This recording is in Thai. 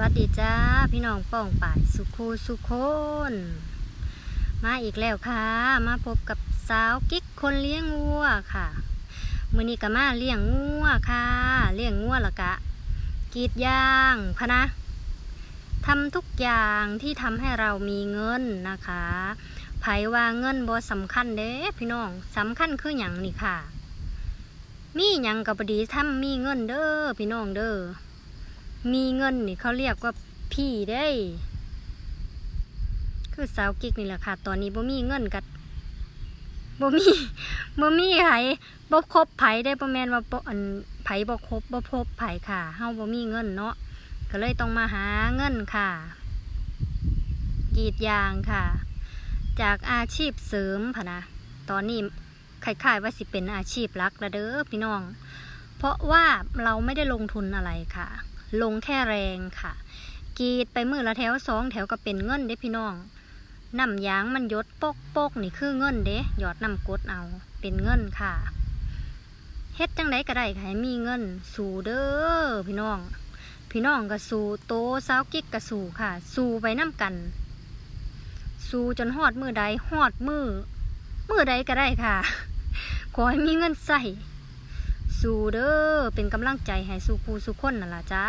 วัสดีจ้าพี่น้องป้องป่ายสุขูสุคนมาอีกแล้วค่ะ มาพบกับสาวกิ๊กคนเลี้ยงวัวค่ะมือนี้ก็มาเลี้ยงงัวค่ะ เลี้ยงงัวละกะกีดยางพะนะทำทุกอย่างที่ทำให้เรามีเงินนะคะไผว่าเงินบ่สำคัญเด้พี่น้องสำคัญคืออย่างนี่ค่ะ มีหยังกับบดีทำมีเงินเด้อพี่น้องเด้อ มีเงินนี่เขาเรียกว่าพี่ได้ คือสาวกิกนี่แหละค่ะ ตอนนี้บ่มีเงินกัดบ่มีบ่มีไผบ่ครบไผได้บ่แมนว่าบ่อันไผบ่ครบบ่พบไผค่ะเฮาบ่มีเงินเนาะก็เลยต้องมาหาเงินค่ะกรีดยางค่ะ จากอาชีพเสริมพะนะตอนนี้คล้ายๆว่าสิเป็นอาชีพลักล้วเด้อพี่น้อง เพราะว่าเราไม่ได้ลงทุนอะไรค่ะ ลงแค่แรงค่ะกรีดไปมือละแถวสองแถวก็เป็นเงินเด้พี่น้องน้ำยางมันยดปกปกนี่คือเงินเด้หยอดน้ำกดเอาเป็นเงินค่ะเฮ็ดจังไดก็ได้ค่ะให้มีเงิน สู่เด้อพี่น้อง พี่น้องก็สู่โตสาวกิ๊กก็สู่ค่ะ สู่ไปน้ำกัน สู่จนฮอดมือใดฮอดมือมือใดก็ได้ค่ะ ขอให้มีเงินใส่ สู้เด้อเป็นกำลังใจให้สู้ครูสู้คนนั่นล่ะจ้า